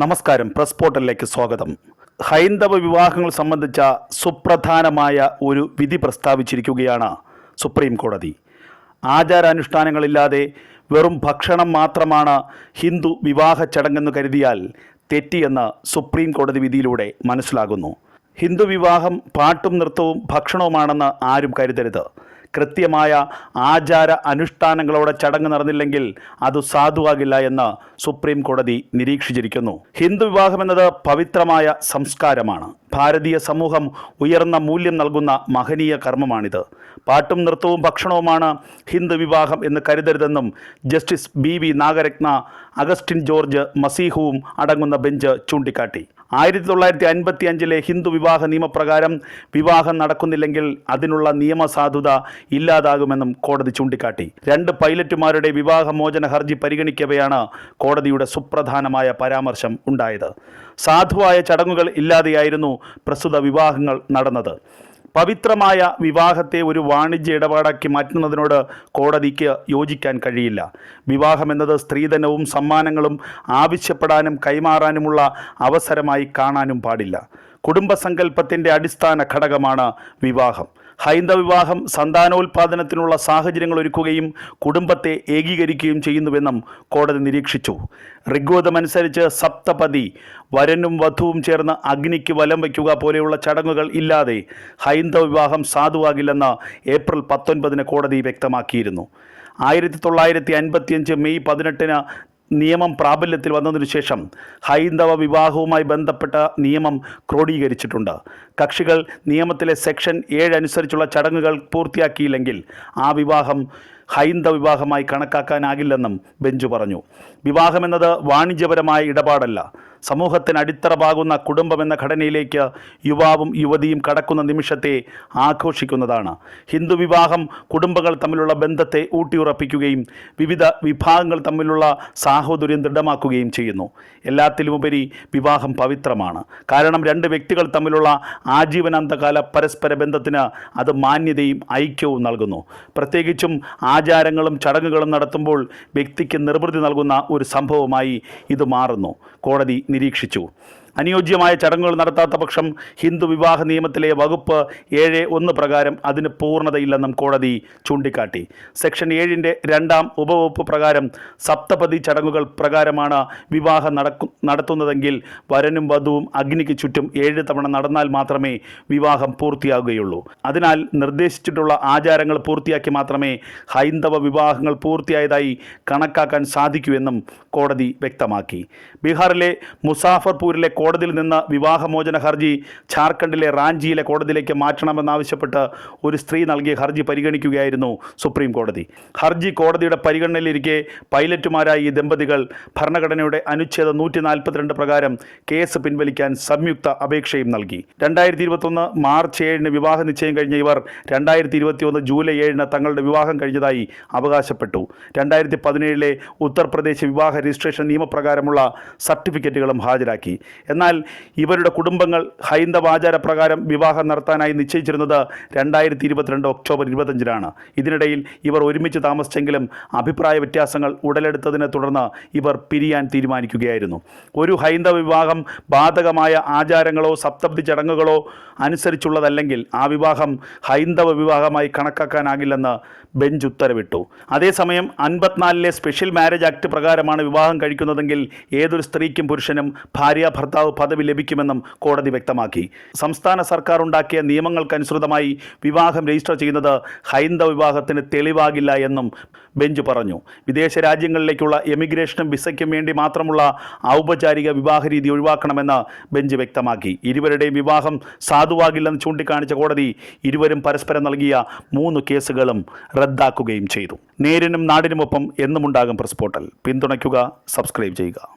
നമസ്കാരം. പ്രസ് പോർട്ടലിലേക്ക് സ്വാഗതം. ഹൈന്ദവ വിവാഹങ്ങൾ സംബന്ധിച്ച സുപ്രധാനമായ ഒരു വിധി പ്രസ്താവിച്ചിരിക്കുകയാണ് സുപ്രീം കോടതി. ആചാരാനുഷ്ഠാനങ്ങളില്ലാതെ വെറും ഭക്ഷണം മാത്രമാണ് ഹിന്ദു വിവാഹ ചടങ്ങെന്ന് കരുതിയാൽ തെറ്റിയെന്ന് സുപ്രീം കോടതി വിധിയിലൂടെ മനസ്സിലാകുന്നു. ഹിന്ദു വിവാഹം പാട്ടും നൃത്തവും ഭക്ഷണവുമാണെന്ന് ആരും കരുതരുത്. കൃത്യമായ ആചാര അനുഷ്ഠാനങ്ങളോടെ ചടങ്ങ് നടന്നില്ലെങ്കിൽ അത് സാധുവാകില്ല എന്ന് സുപ്രീം കോടതി നിരീക്ഷിച്ചിരിക്കുന്നു. ഹിന്ദു വിവാഹം എന്നത് പവിത്രമായ സംസ്കാരമാണ്. ഭാരതീയ സമൂഹം ഉയർന്ന മൂല്യം നൽകുന്ന മഹനീയ കർമ്മമാണിത്. പാട്ടും നൃത്തവും ഭക്ഷണവുമാണ് ഹിന്ദു വിവാഹം എന്ന് കരുതരുതെന്നും justice B V Nagarathna Augustine George മസീഹുവും അടങ്ങുന്ന ബെഞ്ച് ചൂണ്ടിക്കാട്ടി. ആയിരത്തി തൊള്ളായിരത്തി അൻപത്തി അഞ്ചിലെ ഹിന്ദു വിവാഹ നിയമപ്രകാരം വിവാഹം നടക്കുന്നില്ലെങ്കിൽ അതിനുള്ള നിയമസാധുത ഇല്ലാതാകുമെന്നും കോടതി ചൂണ്ടിക്കാട്ടി. രണ്ട് പൈലറ്റുമാരുടെ വിവാഹമോചന ഹർജി പരിഗണിക്കവെയാണ് കോടതിയുടെ സുപ്രധാനമായ പരാമർശം ഉണ്ടായത്. സാധുവായ ചടങ്ങുകൾ ഇല്ലാതെയായിരുന്നു പ്രസ്തുത വിവാഹങ്ങൾ നടന്നത്. പവിത്രമായ വിവാഹത്തെ ഒരു വാണിജ്യ ഇടപാടാക്കി മാറ്റുന്നതിനോട് കോടതിക്ക് യോജിക്കാൻ കഴിയില്ല. വിവാഹമെന്നത് സ്ത്രീധനവും സമ്മാനങ്ങളും ആവശ്യപ്പെടാനും കൈമാറാനുമുള്ള അവസരമായി കാണാനും പാടില്ല. കുടുംബസങ്കല്പത്തിന്റെ അടിസ്ഥാന ഘടകമാണ് വിവാഹം. ഹൈന്ദവ വിവാഹം സന്താനോൽപാദനത്തിനുള്ള സാഹചര്യങ്ങൾ ഒരുക്കുകയും കുടുംബത്തെ ഏകീകരിക്കുകയും ചെയ്യുന്നുവെന്നും കോടതി നിരീക്ഷിച്ചു. ഋഗ്വേദമനുസരിച്ച് സപ്തപതി വരനും വധുവും ചേർന്ന് അഗ്നിക്ക് വലം വയ്ക്കുക പോലെയുള്ള ചടങ്ങുകൾ ഇല്ലാതെ ഹൈന്ദവ വിവാഹം സാധുവാകില്ലെന്ന് ഏപ്രിൽ പത്തൊൻപതിന് കോടതി വ്യക്തമാക്കിയിരുന്നു. ആയിരത്തി തൊള്ളായിരത്തി അൻപത്തിയഞ്ച് മെയ് പതിനെട്ടിന് നിയമം പ്രാബല്യത്തിൽ വന്നതിനു ശേഷം ഹൈന്ദവ വിവാഹവുമായി ബന്ധപ്പെട്ട നിയമം ക്രോഡീകരിച്ചിട്ടുണ്ട്. കക്ഷികൾ നിയമത്തിലെ സെക്ഷൻ ഏഴ് അനുസരിച്ചുള്ള ചടങ്ങുകൾ പൂർത്തിയാക്കിയില്ലെങ്കിൽ ആ വിവാഹം ഹൈന്ദവ വിവാഹമായി കണക്കാക്കാനാകില്ലെന്നും ബെഞ്ച് പറഞ്ഞു. വിവാഹമെന്നത് വാണിജ്യപരമായ ഇടപാടല്ല. സമൂഹത്തിന് അടിത്തറവാകുന്ന കുടുംബം എന്ന ഘടനയിലേക്ക് യുവാവും യുവതിയും കടക്കുന്ന നിമിഷത്തെ ആഘോഷിക്കുന്നതാണ്. ഹിന്ദു വിവാഹം കുടുംബങ്ങൾ തമ്മിലുള്ള ബന്ധത്തെ ഊട്ടിയുറപ്പിക്കുകയും വിവിധ വിഭാഗങ്ങൾ തമ്മിലുള്ള സാഹോദര്യം ദൃഢമാക്കുകയും ചെയ്യുന്നു. എല്ലാത്തിലുമുപരി വിവാഹം പവിത്രമാണ്. കാരണം രണ്ട് വ്യക്തികൾ തമ്മിലുള്ള ആജീവനാന്തകാല പരസ്പര ബന്ധത്തിന് അത് മാന്യതയും ഐക്യവും നൽകുന്നു. പ്രത്യേകിച്ചും ആചാരങ്ങളും ചടങ്ങുകളും നടത്തുമ്പോൾ വ്യക്തിക്ക് നിർവൃതി നൽകുന്ന ഒരു സംഭവമായി ഇത് മാറുന്നു. കോടതി നിരീക്ഷിച്ചു. അനുയോജ്യമായ ചടങ്ങുകൾ നടത്താത്ത പക്ഷം ഹിന്ദു വിവാഹ നിയമത്തിലെ വകുപ്പ് ഏഴ് ഒന്ന് പ്രകാരം അതിന് പൂർണതയില്ലെന്നും കോടതി ചൂണ്ടിക്കാട്ടി. സെക്ഷൻ ഏഴിന്റെ രണ്ടാം ഉപവകുപ്പ് പ്രകാരം സപ്തപതി ചടങ്ങുകൾ പ്രകാരമാണ് വിവാഹം നടക്കു നടത്തുന്നതെങ്കിൽ വരനും വധുവും അഗ്നിക്ക് ചുറ്റും ഏഴ് തവണ നടന്നാൽ മാത്രമേ വിവാഹം പൂർത്തിയാകുകയുള്ളൂ. അതിനാൽ നിർദ്ദേശിച്ചിട്ടുള്ള ആചാരങ്ങൾ പൂർത്തിയാക്കി മാത്രമേ ഹൈന്ദവ വിവാഹങ്ങൾ പൂർത്തിയായതായി കണക്കാക്കാൻ സാധിക്കൂ എന്നും കോടതി വ്യക്തമാക്കി. ബീഹാറിലെ മുസാഫർപൂരിലെ കോടതിയിൽ നിന്ന് വിവാഹമോചന ഹർജി ഝാർഖണ്ഡിലെ റാഞ്ചിയിലെ കോടതിയിലേക്ക് മാറ്റണമെന്നാവശ്യപ്പെട്ട് ഒരു സ്ത്രീ നൽകിയ ഹർജി പരിഗണിക്കുകയായിരുന്നു സുപ്രീം കോടതി. ഹർജി കോടതിയുടെ പരിഗണനയിലിരിക്കെ പൈലറ്റുമാരായ ഈ ദമ്പതികൾ ഭരണഘടനയുടെ അനുച്ഛേദം നൂറ്റി നാൽപ്പത്തിരണ്ട് പ്രകാരം കേസ് പിൻവലിക്കാൻ സംയുക്ത അപേക്ഷയും നൽകി. രണ്ടായിരത്തി ഇരുപത്തൊന്ന് മാർച്ച് ഏഴിന് വിവാഹ നിശ്ചയം കഴിഞ്ഞ ഇവർ രണ്ടായിരത്തി ഇരുപത്തിയൊന്ന് ജൂലൈ ഏഴിന് തങ്ങളുടെ വിവാഹം കഴിഞ്ഞതായി അവകാശപ്പെട്ടു. രണ്ടായിരത്തി പതിനേഴിലെ ഉത്തർപ്രദേശ് വിവാഹ രജിസ്ട്രേഷൻ നിയമപ്രകാരമുള്ള സർട്ടിഫിക്കറ്റുകളും ഹാജരാക്കി. എന്നാൽ ഇവരുടെ കുടുംബങ്ങൾ ഹൈന്ദവ ആചാരപ്രകാരം വിവാഹം നടത്താനായി നിശ്ചയിച്ചിരുന്നത് രണ്ടായിരത്തി ഇരുപത്തിരണ്ട് ഒക്ടോബർ ഇരുപത്തഞ്ചിനാണ് ഇതിനിടയിൽ ഇവർ ഒരുമിച്ച് താമസിച്ചെങ്കിലും അഭിപ്രായ വ്യത്യാസങ്ങൾ ഉടലെടുത്തതിനെ തുടർന്ന് ഇവർ പിരിയാൻ തീരുമാനിക്കുകയായിരുന്നു. ഒരു ഹൈന്ദവ വിവാഹം ബാധകമായ ആചാരങ്ങളോ സപ്തബ്ദി ചടങ്ങുകളോ അനുസരിച്ചുള്ളതല്ലെങ്കിൽ ആ വിവാഹം ഹൈന്ദവ വിവാഹമായി കണക്കാക്കാനാകില്ലെന്ന് ബെഞ്ച് ഉത്തരവിട്ടു. അതേസമയം അൻപത്തിനാലിലെ സ്പെഷ്യൽ മാരേജ് ആക്ട് പ്രകാരമാണ് വിവാഹം കഴിക്കുന്നതെങ്കിൽ ഏതൊരു സ്ത്രീക്കും പുരുഷനും ഭാര്യ ഭർത്താവ് പദവി ലഭിക്കുമെന്നും കോടതി വ്യക്തമാക്കി. സംസ്ഥാന സർക്കാർ ഉണ്ടാക്കിയ നിയമങ്ങൾക്കനുസൃതമായി വിവാഹം രജിസ്റ്റർ ചെയ്യുന്നത് ഹൈന്ദവ വിവാഹത്തിന് തെളിവാകില്ല എന്നും ബെഞ്ച് പറഞ്ഞു. വിദേശ രാജ്യങ്ങളിലേക്കുള്ള എമിഗ്രേഷനും വിസയ്ക്കും വേണ്ടി മാത്രമുള്ള ഔപചാരിക വിവാഹ രീതി ഒഴിവാക്കണമെന്ന് ബെഞ്ച് വ്യക്തമാക്കി. ഇരുവരുടെയും വിവാഹം സാധുവാകില്ലെന്ന് ചൂണ്ടിക്കാണിച്ച കോടതി ഇരുവരും പരസ്പരം നൽകിയ മൂന്ന് കേസുകളും റദ്ദാക്കുകയും ചെയ്തു. നേരിനും നാടിനുമൊപ്പം എന്നുമുണ്ടാകും പ്രസ് പോർട്ടൽ പിന്തുണയ്ക്കുക സബ്സ്ക്രൈബ് ചെയ്യുക.